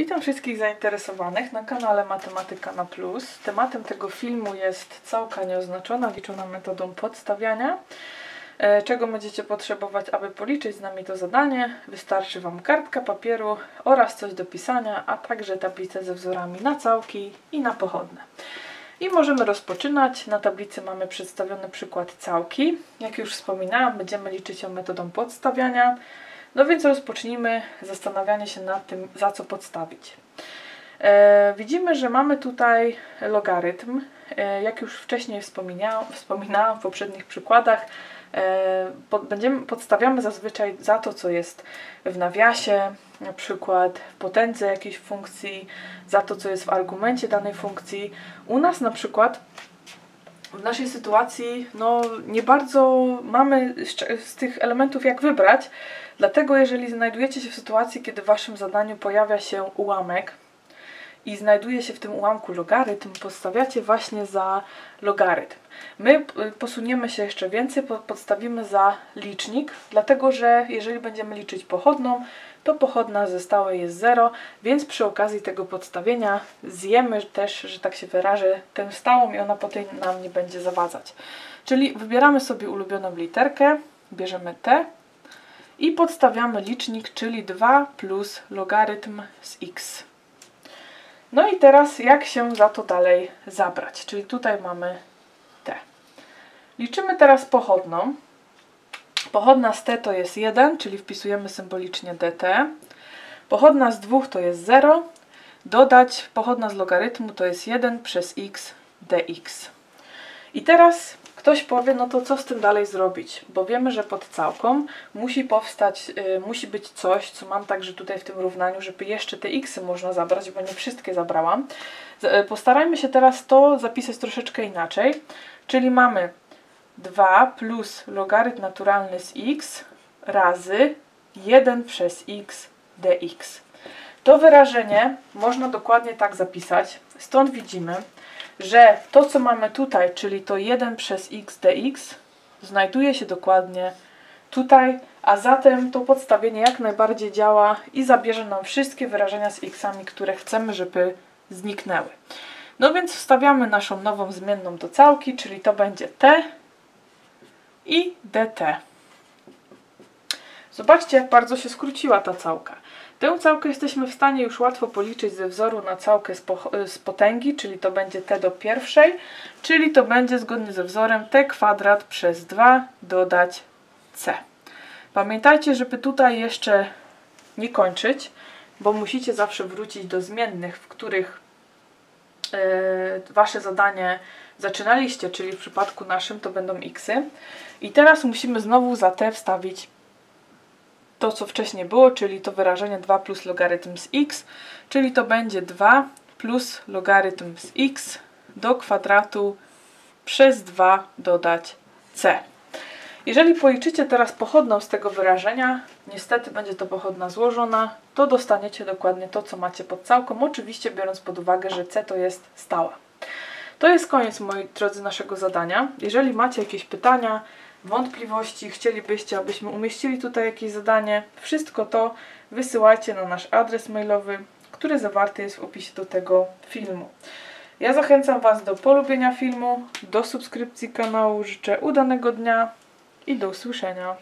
Witam wszystkich zainteresowanych na kanale Matematyka na Plus. Tematem tego filmu jest całka nieoznaczona, liczona metodą podstawiania. E, czego będziecie potrzebować, aby policzyć z nami to zadanie? Wystarczy Wam kartka papieru oraz coś do pisania, a także tablicę ze wzorami na całki i na pochodne. I możemy rozpoczynać. Na tablicy mamy przedstawiony przykład całki. Jak już wspominałam, będziemy liczyć ją metodą podstawiania. No więc rozpocznijmy zastanawianie się nad tym, za co podstawić. E, widzimy, że mamy tutaj logarytm. E, jak już wcześniej wspominałam, wspominałam w poprzednich przykładach, e, pod, będziemy, podstawiamy zazwyczaj za to, co jest w nawiasie, na przykład w potędze jakiejś funkcji, za to, co jest w argumencie danej funkcji. U nas na przykład w naszej sytuacji no, nie bardzo mamy z, z tych elementów jak wybrać, dlatego jeżeli znajdujecie się w sytuacji, kiedy w waszym zadaniu pojawia się ułamek i znajduje się w tym ułamku logarytm, postawiacie właśnie za logarytm. My posuniemy się jeszcze więcej, podstawimy za licznik, dlatego że jeżeli będziemy liczyć pochodną, to pochodna ze stałej jest 0, więc przy okazji tego podstawienia zjemy też, że tak się wyrażę, tę stałą i ona potem nam nie będzie zawadzać. Czyli wybieramy sobie ulubioną literkę, bierzemy t i podstawiamy licznik, czyli 2 plus logarytm z x. No i teraz jak się za to dalej zabrać? Czyli tutaj mamy t. Liczymy teraz pochodną. Pochodna z t to jest 1, czyli wpisujemy symbolicznie dt. Pochodna z 2 to jest 0. Dodać pochodna z logarytmu to jest 1 przez x dx. I teraz ktoś powie, no to co z tym dalej zrobić? Bo wiemy, że pod całką musi powstać, yy, musi być coś, co mam także tutaj w tym równaniu, żeby jeszcze te xy można zabrać, bo nie wszystkie zabrałam. Yy, postarajmy się teraz to zapisać troszeczkę inaczej. Czyli mamy 2 plus logarytm naturalny z x razy 1 przez x dx. To wyrażenie można dokładnie tak zapisać. Stąd widzimy, że to, co mamy tutaj, czyli to 1 przez x dx, znajduje się dokładnie tutaj, a zatem to podstawienie jak najbardziej działa i zabierze nam wszystkie wyrażenia z x'ami, które chcemy, żeby zniknęły. No więc wstawiamy naszą nową zmienną do całki, czyli to będzie t i dt. Zobaczcie, jak bardzo się skróciła ta całka. Tę całkę jesteśmy w stanie już łatwo policzyć ze wzoru na całkę z, z potęgi, czyli to będzie t do pierwszej, czyli to będzie zgodnie ze wzorem t kwadrat przez 2 dodać c. Pamiętajcie, żeby tutaj jeszcze nie kończyć, bo musicie zawsze wrócić do zmiennych, w których yy, wasze zadanie zaczynaliście, czyli w przypadku naszym to będą xy. I teraz musimy znowu za t wstawić to, co wcześniej było, czyli to wyrażenie 2 plus logarytm z x, czyli to będzie 2 plus logarytm z x do kwadratu przez 2 dodać c. Jeżeli policzycie teraz pochodną z tego wyrażenia, niestety będzie to pochodna złożona, to dostaniecie dokładnie to, co macie pod całką, oczywiście biorąc pod uwagę, że c to jest stała. To jest koniec, moi drodzy, naszego zadania. Jeżeli macie jakieś pytania, wątpliwości, chcielibyście, abyśmy umieścili tutaj jakieś zadanie, wszystko to wysyłajcie na nasz adres mailowy, który zawarty jest w opisie do tego filmu. Ja zachęcam Was do polubienia filmu, do subskrypcji kanału, życzę udanego dnia i do usłyszenia.